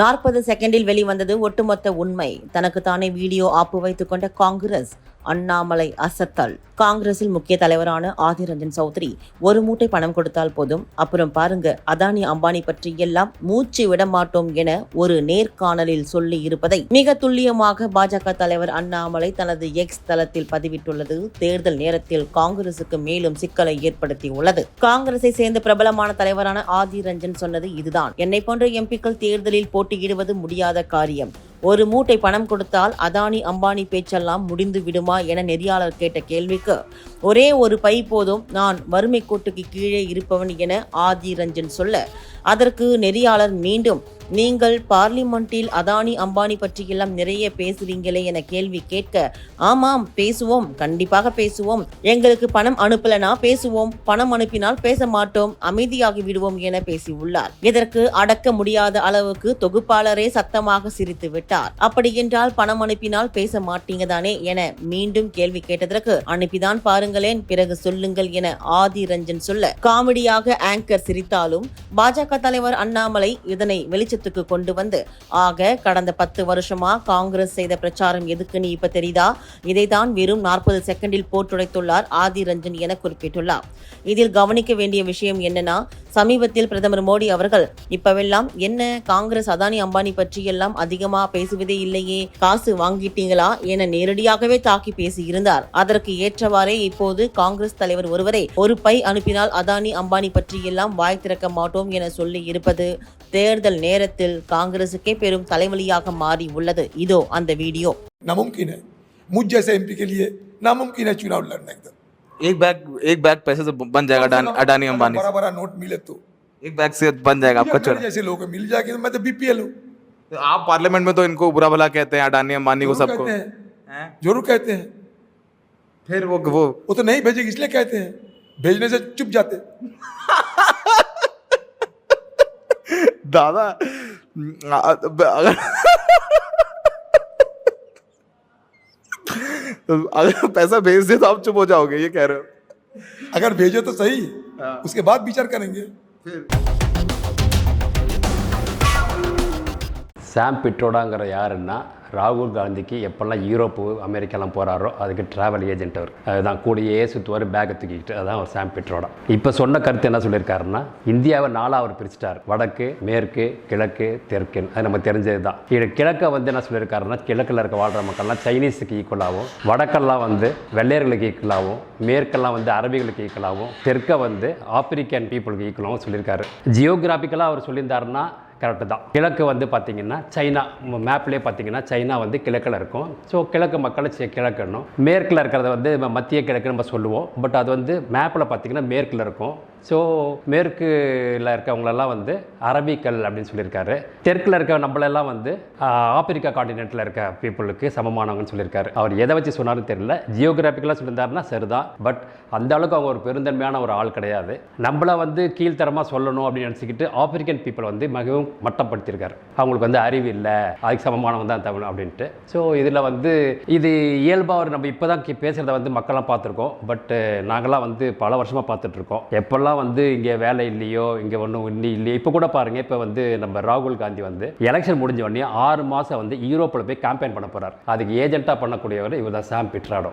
நாற்பது செகண்டில் வெளிவந்தது ஒட்டுமொத்த உண்மை. தனக்கு தானே வீடியோ ஆப்பு வைத்துக் கொண்ட காங்கிரஸ் அண்ணாமலை அசத்தல். காங்கிரஸில் முக்கிய தலைவரான ஆதிர் ரஞ்சன் சௌத்ரி ஒரு மூட்டை பணம் கொடுத்தால் போதும். அப்புறம் பாருங்க அதானி அம்பானி பற்றி எல்லாம் மூச்சு விட மாட்டோம் என ஒரு நேர்காணலில் சொல்லி இருப்பதை மிக துல்லியமாக பாஜக தலைவர் அண்ணாமலை தனது எக்ஸ் தளத்தில் பதிவிட்டுள்ளது. தேர்தல் நேரத்தில் காங்கிரசுக்கு மேலும் சிக்கலை ஏற்படுத்தியுள்ளது. காங்கிரஸை சேர்ந்த பிரபலமான தலைவரான ஆதிர் ரஞ்சன் சொன்னது இதுதான். என்னை போன்ற எம்பிக்கள் தேர்தலில் போட்டி போட்டியிடுவது முடியாத காரியம். ஒரு மூட்டை பணம் கொடுத்தால் அதானி அம்பானி பேச்செல்லாம் முடிந்து விடுமா என நெறியாளர் கேட்ட கேள்விக்கு ஒரே ஒரு பை போதும் நான் வறுமை கோட்டுக்கு கீழே இருப்பவன் என ஆதி ரஞ்சன் சொல்ல அதற்கு நெறியாளர் மீண்டும் நீங்கள் பார்லிமெண்டில் அதானி அம்பானி பற்றியெல்லாம் நிறைய பேசுறீங்களே என கேள்வி கேட்க ஆமாம் பேசுவோம் கண்டிப்பாக பேசுவோம். எங்களுக்கு பணம் அனுப்பலனா பேசுவோம் பணம் அனுப்பினால் பேச மாட்டோம் அமைதியாகி விடுவோம் என பேசியுள்ளார். இதற்கு அடக்க முடியாத அளவுக்கு தொகுப்பாளரே சத்தமாக சிரித்து விட்டார் அப்படி என்றால் பணம் அனுப்பினால் பேச மாட்டீங்க தானே என மீண்டும் கேள்வி கேட்டதற்கு அனுப்பிதான் பாருங்களேன் பிறகு சொல்லுங்கள் என ஆதி ரஞ்சன் சொல்ல காமெடியாக ஆங்கர் சிரித்தாலும் பாஜக தலைவர் அண்ணாமலை இதனை வெளிச்சத்துக்கு கொண்டு வந்து ஆக கடந்த பத்து வருஷமா காங்கிரஸ் செய்த பிரச்சாரம் எதுக்கு நீ இப்ப தெரியுதா? இதைதான் வெறும் நாற்பது செகண்டில் போட்டுடைத்துள்ளார் ஆதி ரஞ்சன் என குறிப்பிட்டுள்ளார். இதில் கவனிக்க வேண்டிய விஷயம் என்னன்னா சமீபத்தில் பிரதமர் மோடி அவர்கள் இப்பவெல்லாம் என்ன? காங்கிரஸ் அதானி அம்பானி பற்றி எல்லாம் பேசுவதே இல்லையே காசு வாங்கிட்டீங்களா என நேரடியாகவே தாக்கி பேசியிருந்தார் அதற்கு ஏற்றவாறே இப்போது காங்கிரஸ் தலைவர் ஒருவரை ஒரு பை அனுப்பினால் அதானி அம்பானி பற்றி எல்லாம் வாய் திறக்க மாட்டோம் என சொல்லி இருப்பது தேர்தல் நேரத்தில் காங்கிரசுக்கே பெரும் தலைவலியாக மாறி உள்ளது இதோ அந்த வீடியோ नामुमकिन है मुझ जैसे एमपी के लिए नामुमकिन है चुनाव लड़ना एकदम एक बैग एक बैग पैसे से बन जाएगा अडानी अडानी अंबानी बड़ा से बड़ा नोट मिले तो एक बैग से बन जाएगा आपका मेरे चुनाव जैसे लोगों को मिल जाएगी तो मैं तो बीपीएल हूँ तो आप पार्लियामेंट में तो इनको बुरा भला कहते हैं अडानी अंबानी को सबको। कहते? ज़रूर कहते हैं। फिर वो वो। वो तो नहीं भेजेगी इसलिए कहते हैं। भेजने से चुप जाते। दादा अगर अगर पैसा भेज दे तो आप चुप हो जाओगे ये कह रहे हो। अगर भेजो तो सही। हाँ। उसके बाद विचार करेंगे। சாம் பிட்ரோடாங்கிற யாருன்னா ராகுல் காந்திக்கு எப்போல்லாம் யூரோப்பு அமெரிக்காலாம் போகிறாரோ அதுக்கு ட்ராவல் ஏஜென்ட் அவர். அதுதான் கூடயே சுற்றுவார் பேக்கை தூக்கிக்கிட்டு அதான் அவர் சாம் பிட்ரோடா இப்போ சொன்ன கருத்து என்ன சொல்லியிருக்காருன்னா இந்தியாவை நாளாக அவர் பிரிச்சிட்டார். வடக்கு மேற்கு கிழக்கு தெற்குன்னு. அது நம்ம தெரிஞ்சது தான் இது கிழக்கை வந்து என்ன சொல்லியிருக்காருன்னா கிழக்கில் இருக்க வாழ்கிற மக்கள்லாம் சைனீஸுக்கு ஈக்குவலாகவும் வடக்கெல்லாம் வந்து வெள்ளையர்களுக்கு ஈக்குவலாகவும் மேற்கெல்லாம் வந்து அரபிகளுக்கு ஈக்குவலாகவும் தெற்கை வந்து ஆப்பிரிக்கன் பீப்புளுக்கு ஈக்குவலாகவும் சொல்லியிருக்காரு. ஜியோகிராஃபிக்கலாக அவர் சொல்லியிருந்தாருன்னா கரெக்டு தான். கிழக்கு வந்து பார்த்தீங்கன்னா சைனா மேப்லேயே பார்த்தீங்கன்னா சைனா வந்து கிழக்கில் இருக்கும். ஸோ கிழக்கு மக்களை சி- கிழக்குன்னும். மேற்கில் இருக்கிறத வந்து நம்ம மத்திய கிழக்கு நம்ம சொல்லுவோம். பட் அது வந்து மேப்பில் பார்த்தீங்கன்னா மேற்கில் இருக்கும். ஸோ மேற்கில் இருக்கவங்களெல்லாம் வந்து அரபிக்கல் அப்படின்னு சொல்லியிருக்காரு. தெற்கில் இருக்க நம்மளெல்லாம் வந்து ஆப்பிரிக்கா காண்டினென்ட்டில் இருக்க பீப்புளுக்கு சமமானவங்கன்னு சொல்லியிருக்காரு. அவர் எதை வச்சு சொன்னார்னு தெரியல. ஜியோகிராஃபிக்கலாக சொல்லியிருந்தாருன்னா சரிதான். பட் அந்த அளவுக்கு அவங்க ஒரு பெருந்தன்மையான ஒரு ஆள் கிடையாது. நம்மளை வந்து கீழ்த்தரமாக சொல்லணும் அப்படின்னு நினச்சிக்கிட்டு ஆப்பிரிக்கன் பீப்புள் வந்து மிகவும் மட்டப்படுத்தியிருக்காரு. அவங்களுக்கு வந்து அறிவு இல்லை. அதுக்கு சமமானவங்க தான் தமிழ் அப்படின்ட்டு. ஸோ இதில் வந்து இது இயல்பாக ஒரு நம்ம இப்போ தான் பேசுகிறத வந்து மக்கள்லாம் பார்த்துருக்கோம். பட் நாங்களாம் வந்து பல வருஷமாக பார்த்துட்ருக்கோம் எப்போல்லாம் வந்து இங்கே வேலை இல்லையோ இங்கே ஒன்றும் இன்னி இல்லையோ இப்போ கூட பாருங்கள் இப்போ வந்து நம்ம ராகுல் காந்தி வந்து எலெக்ஷன் முடிஞ்ச உடனே ஆறு மாதம் வந்து யூரோப்பில் போய் கேம்பெயின் பண்ண போகிறார் அதுக்கு ஏஜென்ட்டாக பண்ணக்கூடியவர் இவர் தான் சாம் பிட்ராடோ.